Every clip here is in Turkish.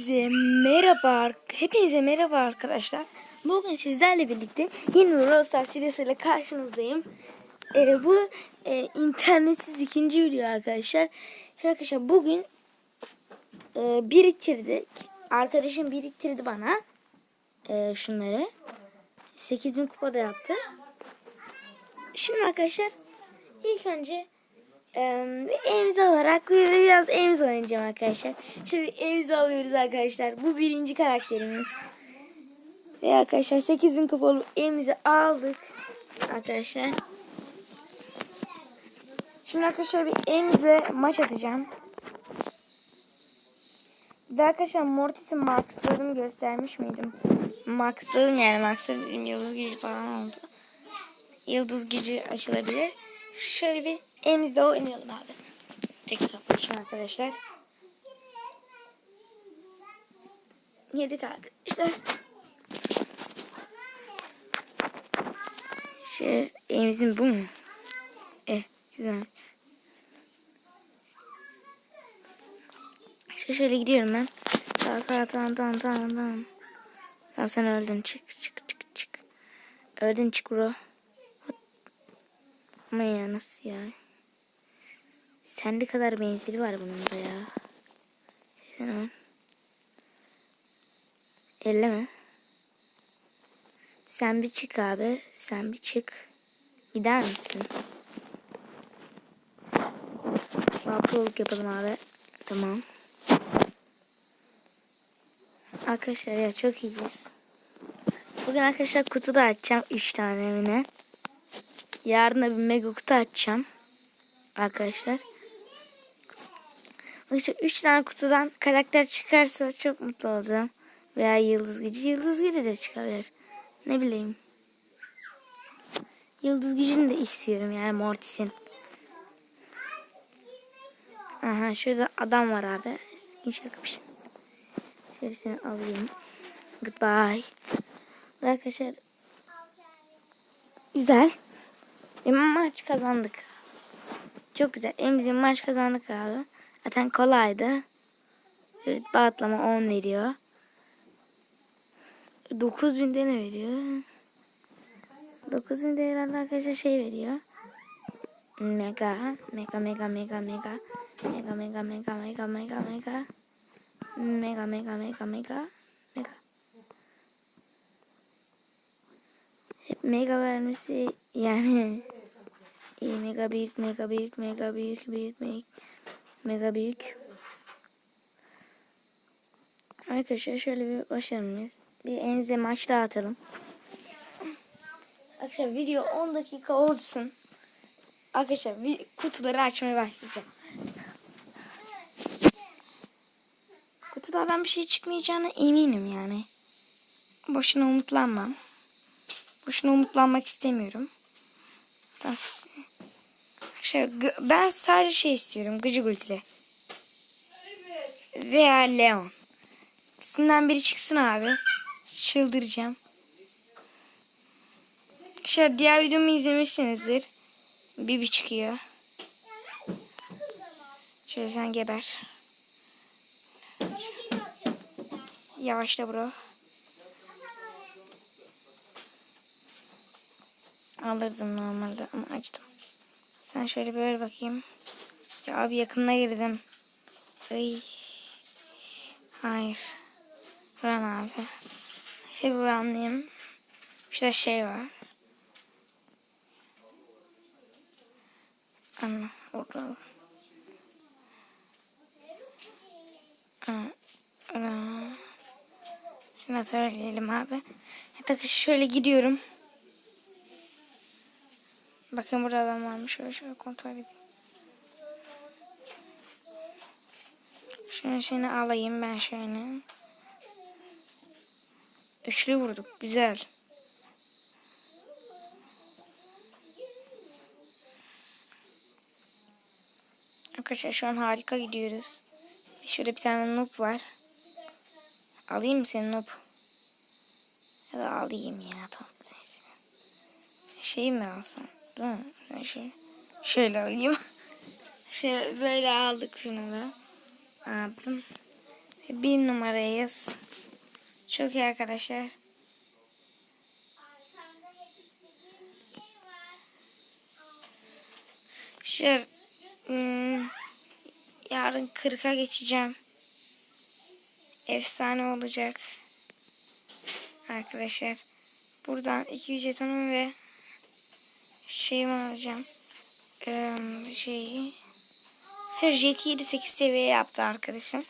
Hepinize merhaba, hepinize merhaba arkadaşlar. Bugün sizlerle birlikte yeni Brawl Stars karşınızdayım. Ee, bu e, internetsiz ikinci video arkadaşlar. Şimdi arkadaşlar bugün e, biriktirdik. Arkadaşım biriktirdi bana e, şunları. 8000 kupada yaptı. Şimdi arkadaşlar ilk önce ee, alarak biraz emzi oynayacağım arkadaşlar. Şimdi emzi alıyoruz arkadaşlar. Bu birinci karakterimiz. Ve arkadaşlar 8000 kupalı emzi aldık. Arkadaşlar. Şimdi arkadaşlar bir emzle maç atacağım. Bir de arkadaşlar Mortis'i maxladım göstermiş miydim? Maxladım yani maxladım yıldız gücü falan oldu. Yıldız gücü açılabilir. Şöyle bir elimizde oynayalım abi. Tek hesaplaşma arkadaşlar. Yedik arkadaşlar. Şey, elimizin bu mu? Eh, güzel. İşte şöyle gidiyorum ben. Tamam tamam tamam tamam tamam. Tamam sen öldün çık çık çık çık. Öldün çık bro. Ama ya nasıl ya? Sende kadar benzeri var bunun da ya. Sen hemen. Elleme. Sen bir çık abi. Sen bir çık. Gider misin? Balkoluk yapalım abi. Tamam. Arkadaşlar ya çok iyiyiz. Bugün arkadaşlar kutu da açacağım. 3 tane evine. Yarın da bir mega kutu açacağım. Arkadaşlar. İşte 3 tane kutudan karakter çıkarsa çok mutlu olacağım. Veya yıldız gücü. Yıldız gücü de çıkabilir. Ne bileyim. Yıldız gücünü de istiyorum yani Mortis'in. Aha şurada adam var abi. İnşallah kapışın. Şöyle seni alayım. Goodbye. Arkadaşlar. Güzel. Bir maç kazandık. Çok güzel. En maç kazandık abi. Zaten kolaydı. Rütbe atlama 10 veriyor. 9000 de ne veriyor? 9000 de herhalde arkadaşlar şey veriyor. Mega, mega, mega, mega, mega. Mega, mega, mega, mega, mega, mega. Mega, mega, mega, mega. Mega. Hep mega vermesi yani iyi mega büyük, mega büyük, mega büyük, büyük, büyük. Mega büyük. Arkadaşlar şöyle bir başlayalım biz. Bir elinize maç daha. Arkadaşlar video 10 dakika olsun. Arkadaşlar kutuları açmaya başlayacağım. Kutulardan bir şey çıkmayacağına eminim yani. Boşuna umutlanmam. Boşuna umutlanmak istemiyorum. Arkadaşlar ben sadece şey istiyorum. Gıcık ultili. Veya Leon. İkisinden biri çıksın abi. Çıldıracağım. Şöyle diğer videomu izlemişsinizdir. Bibi çıkıyor. Şöyle sen geber. Yavaşla bro. Alırdım normalde ama açtım. Sen şöyle böyle bakayım. Ya abi yakınına girdim. Ay. Hayır. Buran abi. Şey buranlıyım. Şurada şey var. Anla. Orada. Şuna söyleyelim abi. Takışı şöyle gidiyorum. Bakın burada adam varmış. Şöyle şöyle kontrol edeyim. Şöyle seni alayım ben şöyle. Üçlü vurduk. Güzel. Arkadaşlar şu an harika gidiyoruz. Şurada bir tane noob var. Alayım mı seni noob? Ya da alayım ya tamam. Şey mi alsam? Değil mi? Şey, şöyle alayım. şöyle böyle aldık şunu da. Aldım. Bir numarayız. Çok iyi arkadaşlar. Şöyle hmm, yarın 40'a geçeceğim. Efsane olacak. Arkadaşlar. Buradan 200 jetonum ve şeyimi alacağım. Ee, şeyi. Sadece 7 8 seviye yaptı arkadaşım.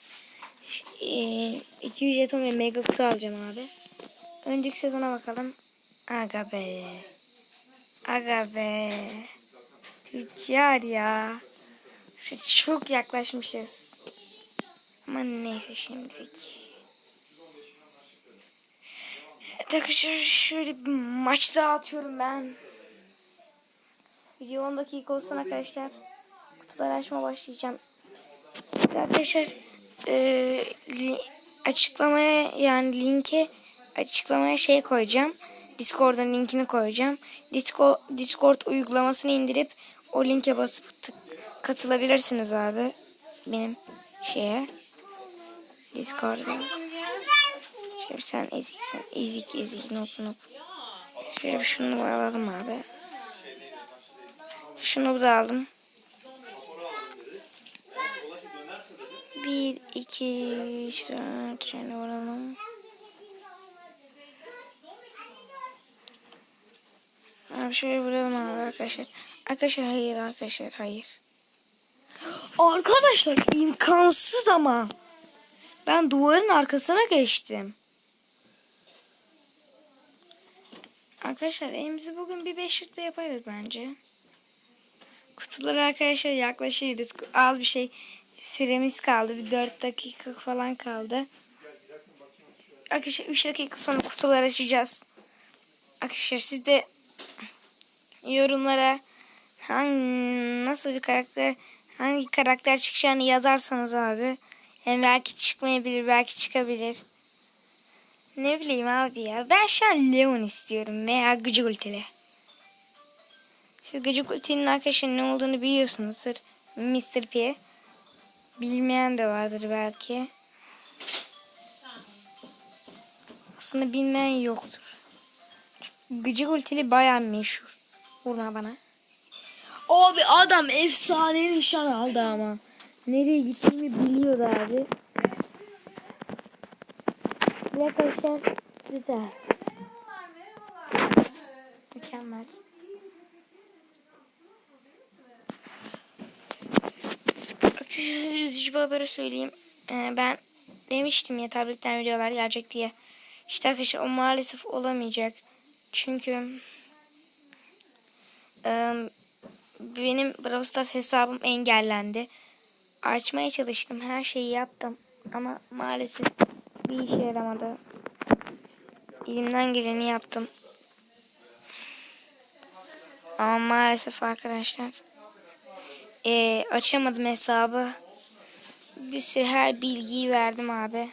Ee, 200 jeton ve mega kutu alacağım abi. Önceki sezona bakalım. Aga be. Aga be. Tüccar ya. Şu çok yaklaşmışız. Ama neyse şimdilik. Arkadaşlar şöyle bir maç daha ben. Video 10 dakika olsun arkadaşlar. Kutuları açma başlayacağım. Arkadaşlar e, açıklamaya yani linke açıklamaya şey koyacağım. Discord'un linkini koyacağım. Discord, Discord uygulamasını indirip o linke basıp tık, katılabilirsiniz abi. Benim şeye. Discord'a. Şöyle sen eziksen. Ezik ezik nop nop. Şöyle şunu alalım abi. Şunu da aldım. Bir, iki, üç, dört, şöyle vuralım. Abi şöyle vuralım abi arkadaşlar. Arkadaşlar hayır arkadaşlar hayır. Arkadaşlar imkansız ama. Ben duvarın arkasına geçtim. Arkadaşlar elimizi bugün bir 5 rütbe yaparız bence. Kutuları arkadaşlar yaklaşıyoruz. Az bir şey süremiz kaldı. Bir 4 dakika falan kaldı. Arkadaşlar 3 dakika sonra kutuları açacağız. Arkadaşlar siz de yorumlara hangi nasıl bir karakter hangi karakter çıkacağını yazarsanız abi. Yani belki çıkmayabilir, belki çıkabilir. Ne bileyim abi ya. Ben şu an Leon istiyorum veya Gıcık Siz Gıcık Ultili'nin arkadaşlar ne olduğunu biliyorsunuzdur. Mr. P. Bilmeyen de vardır belki. Aslında bilmeyen yoktur. Gıcık Ultili bayağı meşhur. Vurma bana. Abi adam efsane nişan aldı ama. Nereye gittiğimi biliyor abi. Arkadaşlar güzel. Mükemmel. Arkadaşlar size üzücü bir haberi söyleyeyim. Ee, ben demiştim ya tabletten videolar gelecek diye. İşte arkadaşlar o maalesef olamayacak. Çünkü e, benim Brawl Stars hesabım engellendi. Açmaya çalıştım. Her şeyi yaptım. Ama maalesef bir işe yaramadı. Elimden geleni yaptım. Ama maalesef arkadaşlar e, açamadım hesabı. Bir sürü her bilgiyi verdim abi.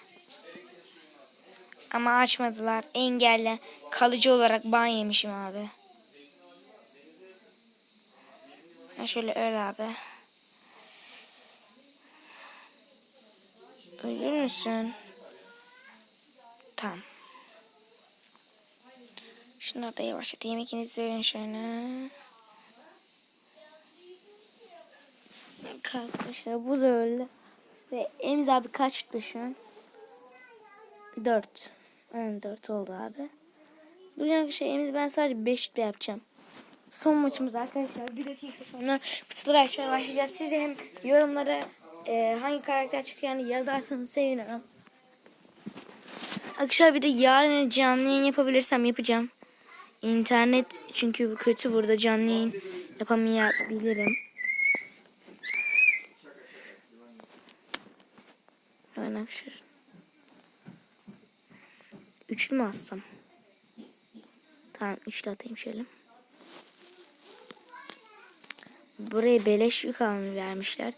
Ama açmadılar. Engelle. Kalıcı olarak ban yemişim abi. Ha şöyle öyle abi. Ölür müsün? Tamam. Şunları da yavaşlatayım. İkiniz de ölün şöyle. Arkadaşlar bu da öldü. Ve Emiz abi kaç tuttu şu an? 4. Yani 4 oldu abi. Bu yüzden şey Emiz ben sadece 5 yapacağım. Son maçımız arkadaşlar. Bir dakika sonra kutuları açmaya başlayacağız. Siz de hem yorumlara e, hangi karakter çıkacağını yazarsanız sevinirim. Arkadaşlar bir de yarın canlı yayın yapabilirsem yapacağım. İnternet çünkü kötü burada canlı yayın yapamayabilirim. Arkadaşlar. Üçlü mü assam? Tamam üçlü atayım şöyle. Buraya beleş yük alımı vermişler.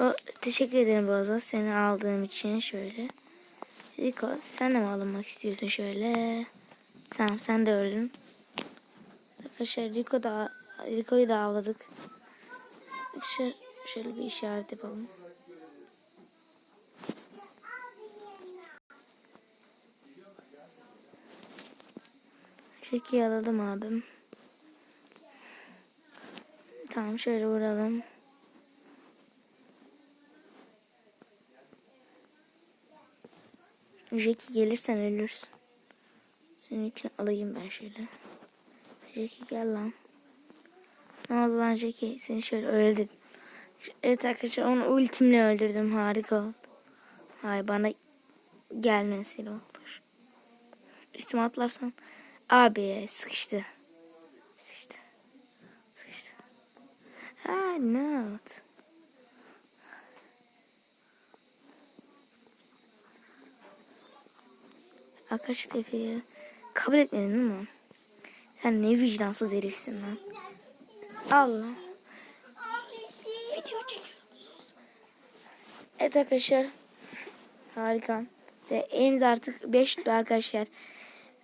O, teşekkür ederim Boza seni aldığım için şöyle. Rico sen de mi alınmak istiyorsun şöyle? Tamam sen de öldün. Arkadaşlar Rico da Rico'yu da avladık. Arkadaşlar şöyle bir işaret yapalım. Jackie'yi alalım abim. Tamam şöyle vuralım. Jackie gelirsen ölürsün. Seninkini alayım ben şöyle. Jackie gel lan. Ne oldu lan Jackie? Seni şöyle öldürdüm. Evet arkadaşlar onu ultimle öldürdüm. Harika oldu. Hay bana gelmesiyle olur. Üstüme atlarsan. Abi sıkıştı. Sıkıştı. Sıkıştı. Ha not. Arkadaş defiyi kabul etmedin değil mi? Sen ne vicdansız herifsin lan. Allah. Video çekiyoruz. Evet arkadaşlar. Harika. Ve Ems artık 5 tuttu arkadaşlar.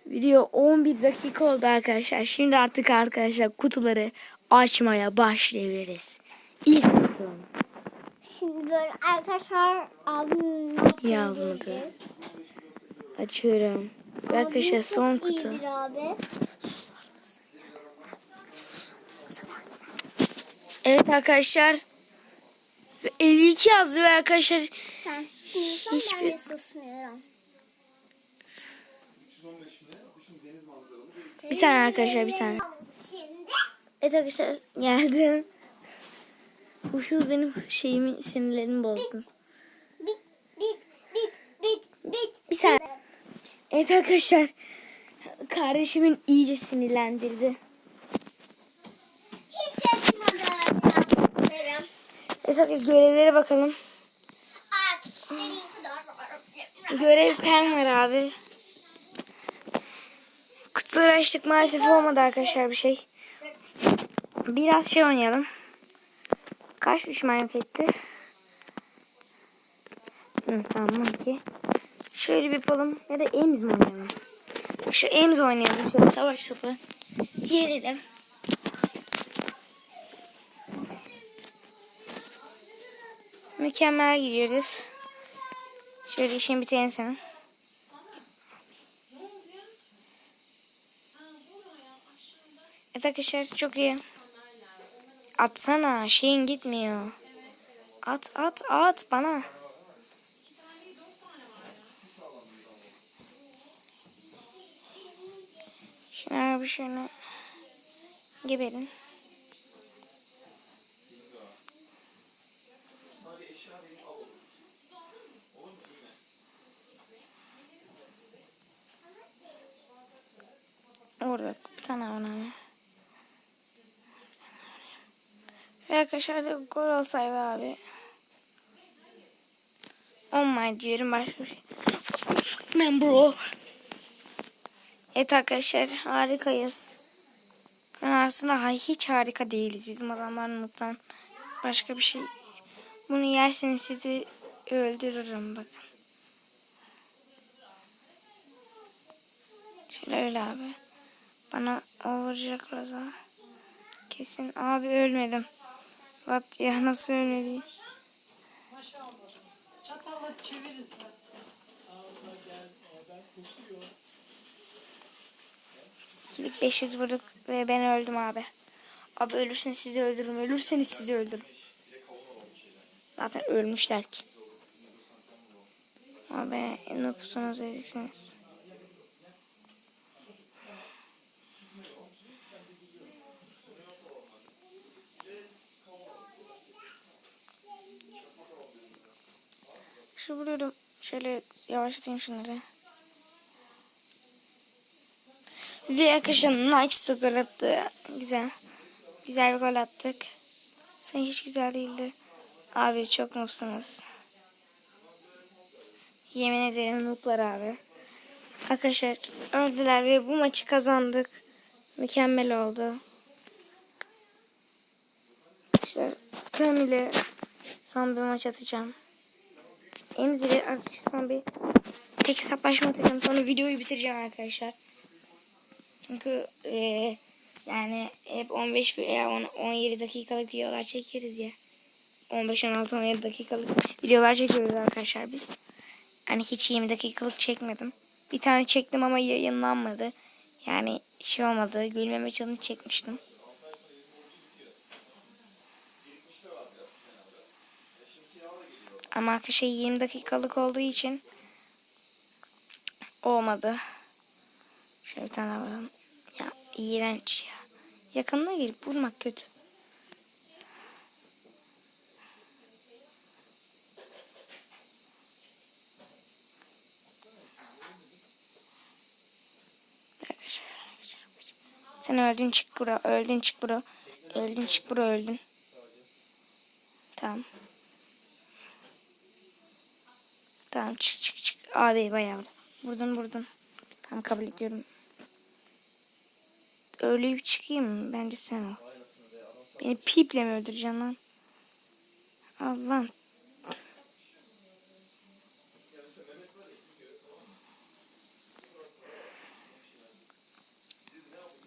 Video 11 dakika oldu arkadaşlar. Şimdi artık arkadaşlar kutuları açmaya başlayabiliriz. İlk kutu. Şimdi böyle arkadaşlar abim Yazmadı. Açıyorum. Ve arkadaşlar son kutu. Evet arkadaşlar. Ve 52 yazdı ve arkadaşlar Sen Hiçbir- ben de susmuyorum. Bir saniye arkadaşlar bir saniye. Evet arkadaşlar geldim. Uşuz benim şeyimi sinirlerimi bozdu. bit bit bit bit bit. Bir saniye. Evet arkadaşlar. Kardeşimin iyice sinirlendirdi. Hiç. Derim. Evet arkadaşlar görevlere bakalım. Artık istediğin kadar. Görev pen var abi. Kutuları açtık maalesef olmadı arkadaşlar bir şey. Biraz şey oynayalım. Kaç düşman yok etti? Hı, tamam iki. Şöyle bir yapalım. Ya da Ames mi oynayalım? Şu Ames oynayalım. Şöyle savaş topu. Yerelim. Mükemmel gidiyoruz. Şöyle işin bitirelim senin. Arkadaşlar çok iyi. Atsana şeyin gitmiyor. At at at bana. Şuna bir şunu geberin. Orada bir tane ona. Ve arkadaşlar da gol olsaydı abi. Oh my diyorum başka bir şey. Man bro. Evet arkadaşlar harikayız. Aslında hiç harika değiliz. Bizim adamlarımızdan başka bir şey. Bunu yerseniz sizi öldürürüm bakın. Şöyle öyle abi. Bana o vuracak. Kesin abi ölmedim. What ya nasıl ölmedi? Çatalla çevirin. İkilik 500 vurduk ve ben öldüm abi. Abi ölürseniz sizi öldürürüm. Ölürseniz sizi öldürürüm. Zaten ölmüşler ki. Abi ne pusunuz diyeceksiniz. Şu vuruyorum. Şöyle yavaşlatayım şunları. Ve arkadaşlar Nike skor attı. Güzel. Güzel bir gol attık. Sen hiç güzel değildi. Abi çok noobsunuz. Yemin ederim nooblar abi. Arkadaşlar öldüler ve bu maçı kazandık. Mükemmel oldu. Arkadaşlar Kamil'e son bir maç atacağım. Emzi'yle arkadaşlar son bir tek hesaplaşma atacağım. Sonra videoyu bitireceğim arkadaşlar. Çünkü eee, yani hep 15 veya 10, 17 dakikalık videolar çekeriz ya. 15, 16, 17 dakikalık videolar çekiyoruz arkadaşlar biz. Hani hiç 20 dakikalık çekmedim. Bir tane çektim ama yayınlanmadı. Yani şey olmadı. Gülmeme challenge çekmiştim. Ama arkadaşlar 20 dakikalık olduğu için olmadı. Şöyle bir tane daha. Ya iğrenç ya. Yakınına gelip vurmak kötü. Sen öldün çık bura. Öldün çık bura. Öldün çık bura öldün. Tamam. Tamam çık çık çık. Abi bayağı. Vurdun vurdun. Tamam kabul ediyorum. Ölüyüp çıkayım? Bence sen ol. Beni piple mi öldüreceksin lan? Allah'ım.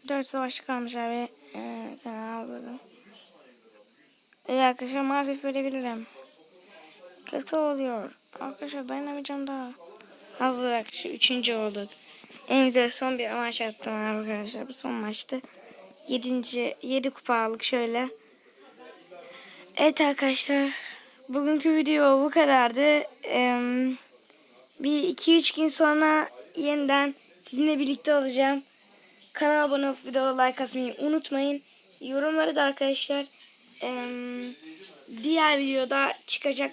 Dört savaşçı kalmış abi. Ee, sen aldın. Evet arkadaşlar maalesef ölebilirim. Kötü oluyor. Arkadaşlar dayanamayacağım daha. Hazır arkadaşlar. Üçüncü olduk. En güzel son bir maç attım arkadaşlar. Bu son maçtı. Yedinci, yedi kupa aldık şöyle. Evet arkadaşlar. Bugünkü video bu kadardı. Bir iki üç gün sonra yeniden sizinle birlikte olacağım. Kanala abone olup videoya like atmayı unutmayın. Yorumları da arkadaşlar diğer videoda çıkacak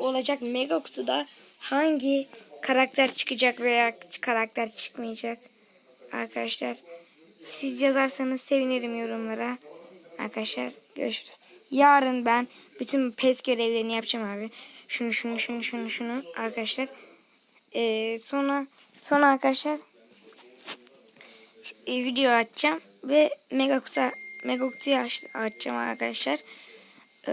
olacak Mega Kutu'da hangi karakter çıkacak veya karakter çıkmayacak arkadaşlar. Siz yazarsanız sevinirim yorumlara. Arkadaşlar görüşürüz. Yarın ben bütün PES görevlerini yapacağım abi. Şunu şunu şunu şunu şunu arkadaşlar. Ee, sonra sonra arkadaşlar e, video açacağım ve mega kutu mega kutuyu aç, açacağım arkadaşlar. Ee,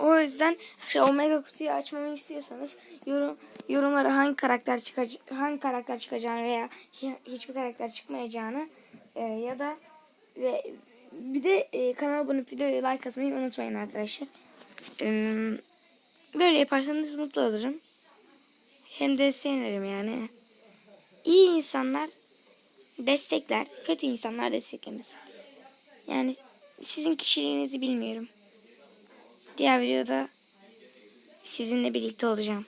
o yüzden işte o mega kutuyu açmamı istiyorsanız yorum yorumlara hangi karakter çıkacak hangi karakter çıkacağını veya hi- hiçbir karakter çıkmayacağını e, ya da ve bir de e, kanala abone olup videoya like atmayı unutmayın arkadaşlar. Ee, böyle yaparsanız mutlu olurum. Hem de sevinirim yani. İyi insanlar destekler, kötü insanlar desteklemez. Yani sizin kişiliğinizi bilmiyorum. Diğer videoda sizinle birlikte olacağım.